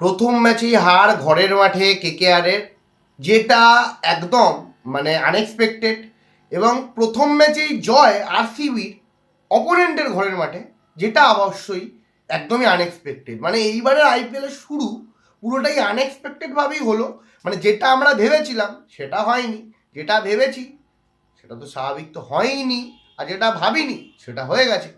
প্রথম ম্যাচেই হার ঘরের মাঠে কেকেআরের, যেটা একদম মানে আনএক্সপেক্টেড এবং প্রথম ম্যাচেই জয় আরসিবির অপোনেন্টের ঘরের মাঠে, যেটা অবশ্যই একদমই আনএক্সপেক্টেড মানে এইবারের আইপিএলের শুরু পুরোটাই আনএক্সপেক্টেডভাবেই হলো। মানে যেটা আমরা ভেবেছিলাম, সেটা হয়নি। যেটা ভেবেছি, সেটা তো স্বাভাবিক তো হয়নি। আর যেটা ভাবিনি, সেটা হয়ে গেছে।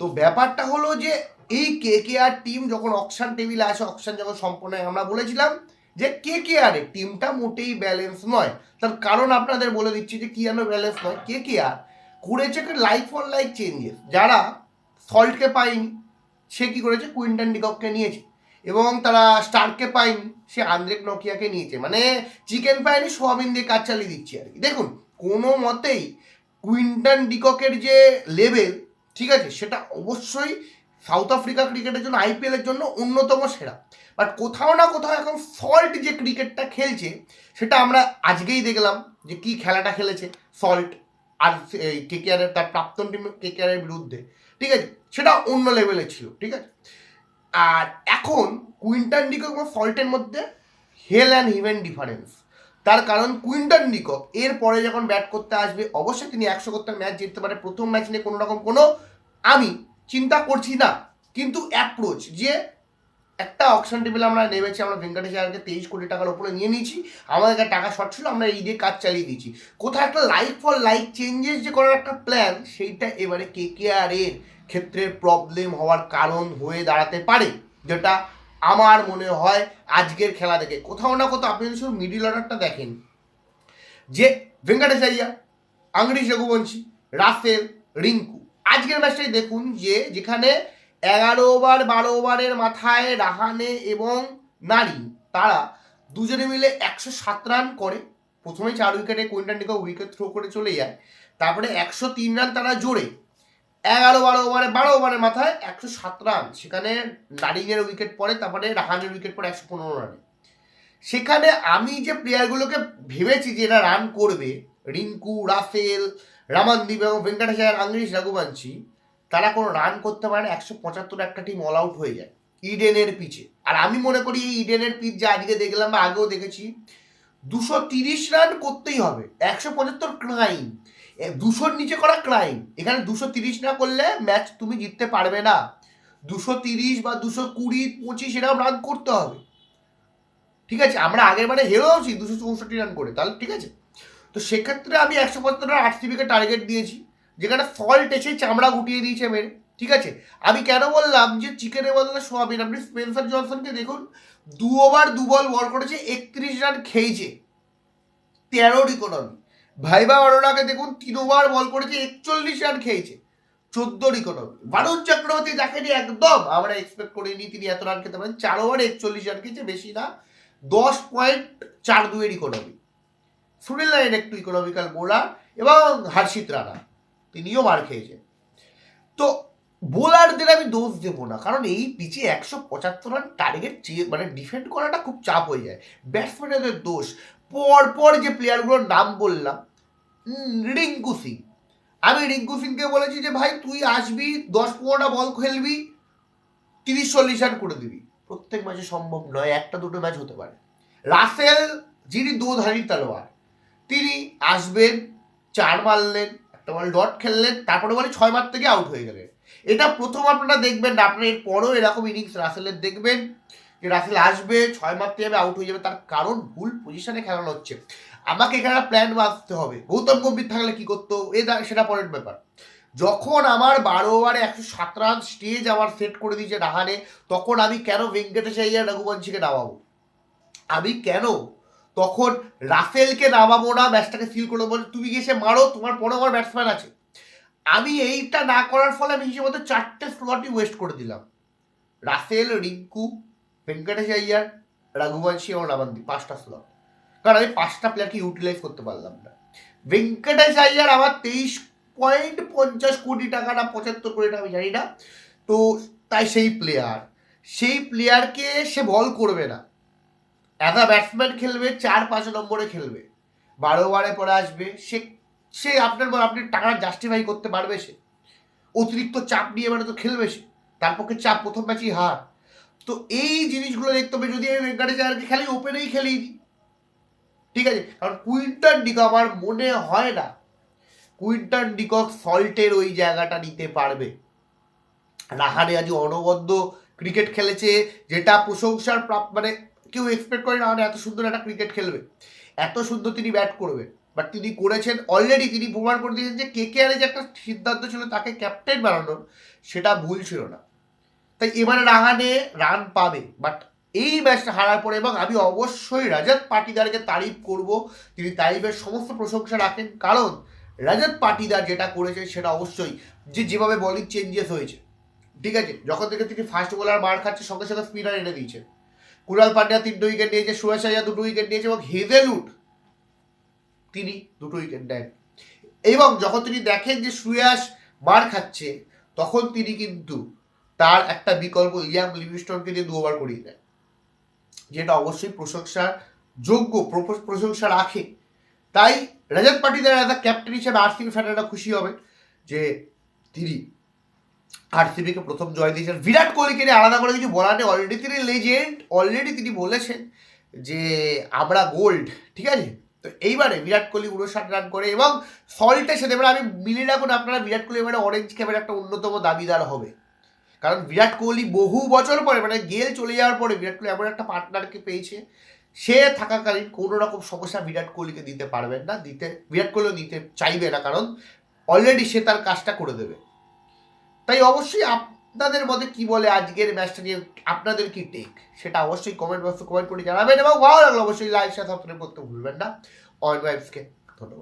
তো ব্যাপারটা হলো যে এই কে কে আর টিম যখন অকশান টেবিলে আসে অকশান যখন সম্পন্ন হয়, আমরা বলেছিলাম যে কে কে আর টিমটা মোটেই ব্যালেন্স নয়। তার কারণ আপনাদের বলে দিচ্ছি যে কি যেন ব্যালেন্স নয়। কে কে আর করেছে লাইফ ফর লাইফ চেঞ্জেস যারা সল্টকে পায়নি, সে কী করেছে? কুইন্টন ডিকককে নিয়েছে। এবং তারা স্টারকে পায়নি, সে আন্দ্রেক নকিয়াকে নিয়েছে। মানে চিকেন পায়নি, সোয়াবিন দিয়ে কাজ চালিয়ে দিচ্ছে আর কি। দেখুন, কোনো মতেই কুইন্টন ডিককের যে লেভেল ঠিক আছে, সেটা অবশ্যই সাউথ আফ্রিকা ক্রিকেটের জন্য আইপিএলের জন্য অন্যতম সেরা। বাট কোথাও না কোথাও এখন সল্ট যে ক্রিকেটটা খেলছে, সেটা আমরা আজকেই দেখলাম যে কি খেলাটা খেলেছে সল্ট আর কেকেআরের তার প্রাক্তন টিম কেকেআরের বিরুদ্ধে। ঠিক আছে? সেটা অন্য লেভেলে ছিল, ঠিক আছে? আর এখন কুইন্টন ডিকক এবং সল্টের মধ্যে হেল অ্যান্ড হিভেন ডিফারেন্স তার কারণ কুইন্টন ডিকক এর পরে যখন ব্যাট করতে আসবে, অবশ্যই তিনি একশো করতে ম্যাচ জিততে পারে। প্রথম ম্যাচ নিয়ে কোনো রকম কোনো আমি চিন্তা করছি না, কিন্তু অ্যাপ্রোচ যে একটা অকশন টেবিল আমরা নেমেছি, আমরা ভেঙ্কটেশ আয়ারকে তেইশ কোটি টাকার উপরে নিয়ে নিয়েছি, আমাদের কাছে টাকা শর্ট ছিল, আমরা এই দিয়ে কাজ চালিয়ে দিয়েছি। কোথাও একটা লাইক ফর লাইক চেঞ্জেস যে করার একটা প্ল্যান সেইটা এবারে কে কে আর এর ক্ষেত্রে প্রবলেম হওয়ার কারণ হয়ে দাঁড়াতে পারে, যেটা আমার মনে হয় আজকের খেলা দেখে। কোথাও না কোথাও আপনি শুধু মিডিল অর্ডারটা দেখেন, যে ভেঙ্কটেশ আইয়ার আংরিশ রঘুবংশী রাফেল রিঙ্কু আজকের ম্যাচটাই দেখুন যে যেখানে এগারো ওভার বারো ওভারের মাথায় রাহানে এবং নারী তারা দুজনে মিলে একশো সাত রান করে। প্রথমে চার উইকেটে কুইন্টানটিকে উইকেট থ্রো করে চলে যায়। তারপরে একশো তিন রান তারা জোরে। এগারো, বারো ওভারে বারো ওভারের মাথায় একশো সাত রান সেখানে নারিংয়ের উইকেট পড়ে, তারপরে রাহানের উইকেট পড়ে একশো পনেরো রানে সেখানে আমি যে প্লেয়ারগুলোকে ভেবেছি যে এরা রান করবে রিঙ্কু, রাফেল, রামানদীপ এবং ভেঙ্কটেশ্বর আংরিশ রঘুবংশী, তারা কোনো রান করতে পারে একশো পঁচাত্তর একটা টিম অল আউট হয়ে যায় ইডেনের পিচে। আর আমি মনে করি এই ইডেনের পিচ যে আজকে দেখলাম বা আগেও দেখেছি, দুশো তিরিশ রান করতেই হবে, একশো পঁচাত্তর ক্রাইম দুশোর নিচে করা ক্রাইম এখানে দুশো তিরিশ না করলে ম্যাচ তুমি জিততে পারবে না। দুশো তিরিশ বা দুশো কুড়ি, পঁচিশ এরকম রান করতে হবে। ঠিক আছে, আমরা আগের বারে হেরেওছি, দুশো চৌষট্টি রান করে, তাহলে ঠিক আছে? তো সেক্ষেত্রে আমি একশো পঁচাত্তর রান আরসিবিকে টার্গেট দিয়েছি, যেখানে ফল্ট এসে চামড়া গুটিয়ে দিয়েছে মেরে, ঠিক আছে? আমি কেন বললাম যে চিকেনের বদলে সোয়াবিন? আপনি স্পেন্সার জনসনকে দেখুন, দু ওভার দু বল বল করেছে, একত্রিশ রান খেয়েছে। তেরোর ইকোনমি ভাইবা অরোরাকে দেখুন, তিন ওভার বল করেছে, একচল্লিশ রান খেয়েছে। চোদ্দোর ইকোনমি বারুণ চক্রবর্তী নিয়ে একদম। আমরা এক্সপেক্ট করিনি তিনি এত রান খেতে পারেন। চার ওভার একচল্লিশ রান খেয়েছে, বেশি না। দশ পয়েন্ট চার দুয়ের ইকোনমি সুনীল নাইন একটু ইকোনমিক্যাল বোলার এবং হর্ষিত রানা। তিনিও মার খেয়েছেন। তো বোলারদের আমি দোষ দেবো না, কারণ এই পিচে একশো পঁচাত্তর রান টার্গেট চেয়ে মানে ডিফেন্ড করাটা খুব চাপ হয়ে যায়। ব্যাটসম্যানদের দোষ। পর পর যে প্লেয়ারগুলোর নাম বললাম রিঙ্কু সিং। আমি রিঙ্কু সিংকে বলেছি যে, ভাই, তুই আসবি, দশ পনেরোটা বল খেলবি, তিরিশ চল্লিশ রান করে দিবি। প্রত্যেক ম্যাচে সম্ভব নয়, একটা দুটো ম্যাচ হতে পারে। রাসেল, যিনি দুধারী তালোয়ার তিনি আসবেন, চার মারলেন, একটা বল ডট খেললেন, তারপরে বলে ছয় মার থেকে আউট হয়ে গেলেন। এটা প্রথম আপনারা দেখবেন না, আপনারা এর পরেও এরকম ইনিংস রাসেলের দেখবেন, যে রাসেল আসবে, ছয় মারতে যাবে আউট হয়ে যাবে, তার কারণ ভুল পজিশনে খেলানো হচ্ছে। আমাকে এখানে প্ল্যান বাঁচতে হবে। গৌতম গম্ভীর থাকলে কি করতো? এ সেটা পরের ব্যাপার। যখন আমার বারো ওভারে একশো সাত রান স্টেজ আমার সেট করে দিয়েছে রাহানে, তখন আমি কেন ভেঙ্কটেশ আইয়ার, রঘুবংশীকে নামাবো? আমি কেন তখন রাফেলকে নামাবো না ম্যাচটাকে সিল করে বলে, তুমি গিয়ে এসে মারো, তোমার পরে আমার ব্যাটসম্যান আছে। আমি এইটা না করার ফলে আমি হিসেবে চারটে স্লটই ওয়েস্ট করে দিলাম। রাফেল, রিঙ্কু, ভেঙ্কটেশ আইয়ার, রঘুবংশী এবং রামান্দি পাঁচটা স্লট কারণ আমি পাঁচটা প্লেয়ারকে ইউটিলাইজ করতে পারলাম না। ভেঙ্কটেশ আইয়ার আমার তেইশ পয়েন্ট পঞ্চাশ কোটি টাকা না পঁচাত্তর কোটি টাকা, আমি জানি না। তো তাই সেই প্লেয়ার সেই প্লেয়ারকে সে বল করবে না। আ ব্যাটসম্যান খেলবে, চার পাঁচ নম্বরে খেলবে। বারো ওভারে পরে আসবে, সে সে আপনার আপনি টাকা জাস্টিফাই করতে পারবে সে। অতিরিক্ত চাপ নিয়ে মানে তো খেলবে সে। তার পক্ষে চাপ, প্রথম ম্যাচই হার। তো এই জিনিসগুলো দেখতে হবে, যদি আমি ভেঙ্কটেশায়ারকে খেলি ওপেনেই দিই ঠিক আছে? কারণ কুইন্টন ডিকক আমার মনে হয় না কুইন্টন ডিকক সল্টের ওই জায়গাটা নিতে পারবে। রাহানে আজ অনবদ্য ক্রিকেট খেলেছে, যেটা প্রশংসার প্রাপ মানে কেউ এক্সপেক্ট করে রাহানে এত সুন্দর একটা ক্রিকেট খেলবে। এত সুন্দর তিনি ব্যাট করবে। বাট তিনি করেছেন অলরেডি তিনি প্রমাণ করে দিয়েছেন যে কে কে আরে যে একটা সিদ্ধান্ত ছিল তাকে ক্যাপ্টেন বানানোর, সেটা ভুল ছিল না। তাই এবারে রাহানে রান পাবে। বাট এই ম্যাচটা হারার পরে এবং আমি অবশ্যই রাজাত পাটিদারকে তারিফ করব। তিনি তারিফের সমস্ত প্রশংসা রাখেন। কারণ রাজাত পাটিদার যেটা করেছে সেটা অবশ্যই যে যেভাবে বলিং চেঞ্জেস হয়েছে। ঠিক আছে? যখন থেকে তিনি ফার্স্ট বোলার মার খাচ্ছে, সঙ্গে সঙ্গে স্পিনার এনে দিয়েছে। কুণাল পান্ডিয়া তিনটে উইকেট নিয়েছে সুরেশ আইয়া দুটো উইকেট নিয়েছে এবং হেজেলউড তিনি দুটো উইকেট নেন এবং যখন তিনি দেখেন যে সুয়াস মার খাচ্ছে, তখন তিনি কিন্তু তার একটা বিকল্প ইয়াম লিভিস্টনকে দিয়ে দু ওভার করিয়ে দেন। যেটা অবশ্যই প্রশংসার যোগ্য প্রশংসা রাখে। তাই Rajat Patidar as a captain হিসেবে আরসিবি ফ্যানেরা খুশি হবে যে তিনি আরসিবিকে প্রথম জয় দিয়েছেন। বিরাট কোহলিকে নিয়ে আলাদা করে কিছু বলার নেই। অলরেডি তিনি লেজেন্ড অলরেডি তিনি বলেছেন যে, আমরা গোল্ড ঠিক আছে? তো এইবারে বিরাট কোহলি উনষাট রান করে এবং সল্টের সাথে, এবার আমি মিলিয়ে রাখুন, আপনারা বিরাট কোহলি এবারে অরেঞ্জ ক্যাপের একটা অন্যতম দাবিদার হবে। কারণ বিরাট কোহলি বহু বছর পরে মানে গেল চলে যাওয়ার পরে বিরাট কোহলি এমন একটা পার্টনারকে পেয়েছে, সে থাকাকালীন কোনো রকম সমস্যা বিরাট কোহলিকে দিতে পারবেন না, দিতে, বিরাট কোহলিও দিতে চাইবে না, কারণ অলরেডি সে তার কাজটা করে দেবে। তাই অবশ্যই আপনাদের মধ্যে কি বলে আজকের ম্যাচটা নিয়ে আপনাদের কি টেক সেটা অবশ্যই কমেন্ট বক্সে কমেন্ট করে জানাবেন এবং ভালো লাগল অবশ্যই লাইক সাথে সাবস্ক্রাইব করতে ভুলবেন না। অন ভাইবসকে ধন্যবাদ।